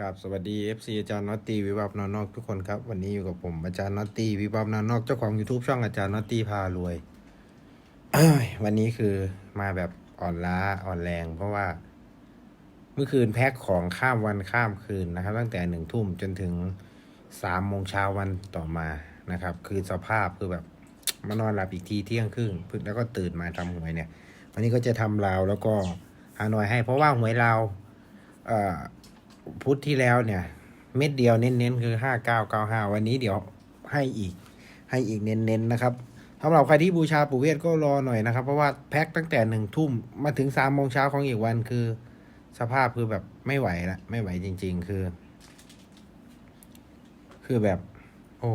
กับสวัสดี FC อาจารย์น็อตตี้วิบับนอนนอกทุกคนครับ วันนี้อยู่กับผมอาจารย์น็อตตี้วิบับนอนนอกเจ้าของ YouTube ช่องอาจารย์น็อตตี้พารวย วันนี้คือมาแบบอ่อนล้าอ่อนแรง เพราะว่า เมื่อคืนแพ็คของข้ามวันข้ามคืนนะครับ ตั้งแต่หนึ่งทุ่มจนถึงสามโมงเช้าวันต่อมานะครับ คือสภาพคือแบบมานอนหลับอีกทีเที่ยงครึ่งพึ่งแล้วก็ตื่นมาทำหวยเนี่ย วันนี้ก็จะทำลาวแล้วก็ฮานอยให้ เพราะว่าหวยลาวเอ่อ พุธที่แล้วเนี่ย เม็ดเดียวเน้นๆคือห้าเก้าเก้าห้าวันนี้เดี๋ยวให้อีกให้อีกเน้นๆนะครับสำหรับใครที่บูชาปู่เวทก็รอหน่อยนะครับ เพราะว่าแพ็คตั้งแต่หนึ่งทุ่มมาถึงสามโมงเช้าของอีกวันคือ สภาพคือแบบไม่ไหวละไม่ไหวจริง ๆ คือ คือแบบ โอ้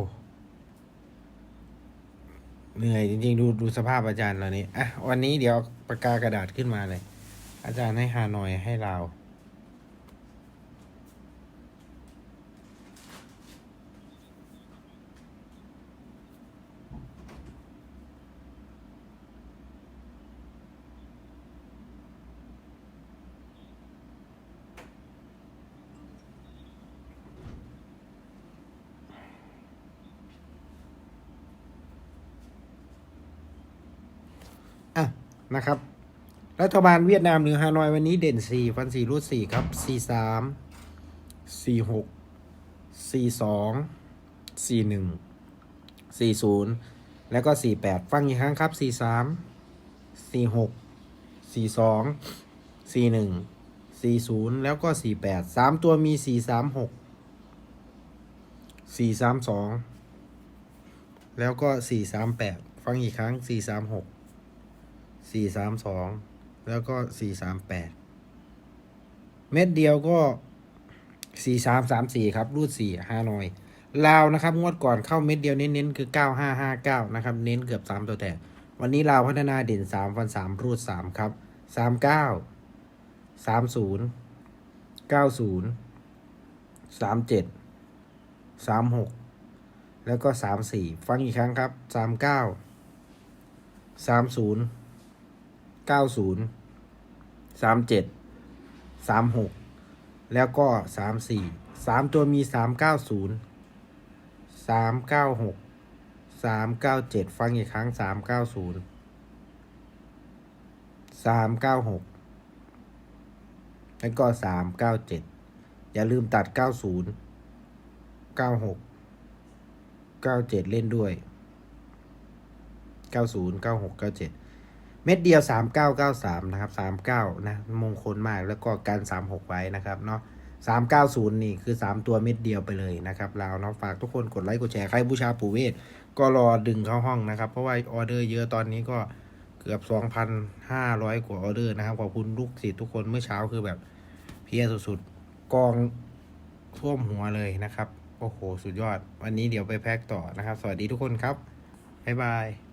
เหนื่อยจริง ๆ ดูดูสภาพอาจารย์เรานี้อะวันนี้เดี๋ยวปากกากระดาษขึ้นมาเลย อาจารย์ให้ฮานอยให้เรา อะนะครับ รัฐบาลเวียดนามหรือฮานอยวันนี้เด่นสี่ฟันสี่รูดสี่ครับสี่สามสี่หกสี่สองสี่หนึ่งสี่ศูนย์แล้วก็สี่แปดฟังอีกครั้งครับสี่สามสี่หกสี่สองสี่หนึ่งสี่ศูนย์แล้วก็สี่แปดสามตัวมีสี่สามหกสี่สามสองแล้วก็สี่สามแปดฟังอีกครั้งสี่สามหก สี่สามสองแล้วก็สี่สามแปดเม็ดเดียวก็สี่สามสามสี่ครับ รูดสี่ห้าหน่อยลาวนะครับ งวดก่อนเข้าเม็ดเดียวเน้นๆคือเก้าห้าห้าเก้านะครับ เน้นเกือบสามตัวแตกวันนี้ลาวพัฒนาเด่นสามฟันสามรูดสามครับสามเก้าสามศูนย์เก้าศูนย์สามเจ็ดสามหกแล้วก็สามสี่ฟังอีกครั้งครับสามเก้าสามศูนย์ เก้าศูนย์สามเจ็ดสามหกแล้วก็สามสี่สามตัวมีสามเก้าศูนย์สามเก้าหกสามเก้าเจ็ดฟังอีกครั้งสามเก้าศูนย์สามเก้าหกแล้วก็สามเก้าเจ็ดอย่าลืมตัดเก้าศูนย์เก้าหกเก้าเจ็ดเล่นด้วยเก้าศูนย์เก้าหกเก้าเจ็ด เม็ดเดียว 3993 นะครับ 39 นะ มงคลมากแล้วก็การ 36 ไว้นะครับเนาะ390 นี่คือ 3 ตัวเม็ดเดียวไปเลยนะครับลาวเนาะฝากทุกคนกดไลค์กดแชร์ใครบูชาปู่เวทก็รอดึงเข้าห้องนะครับ เพราะว่าออเดอร์เยอะตอนนี้ก็เกือบ 2,500 กว่าออเดอร์นะครับ ขอบคุณลูกศิษย์ทุกคนเมื่อเช้าคือแบบเพียสุดๆกองท่วมหัวเลยนะครับ โอ้โห สุดยอด วันนี้เดี๋ยวไปแพ็คต่อนะครับ สวัสดีทุกคนครับ บ๊ายบาย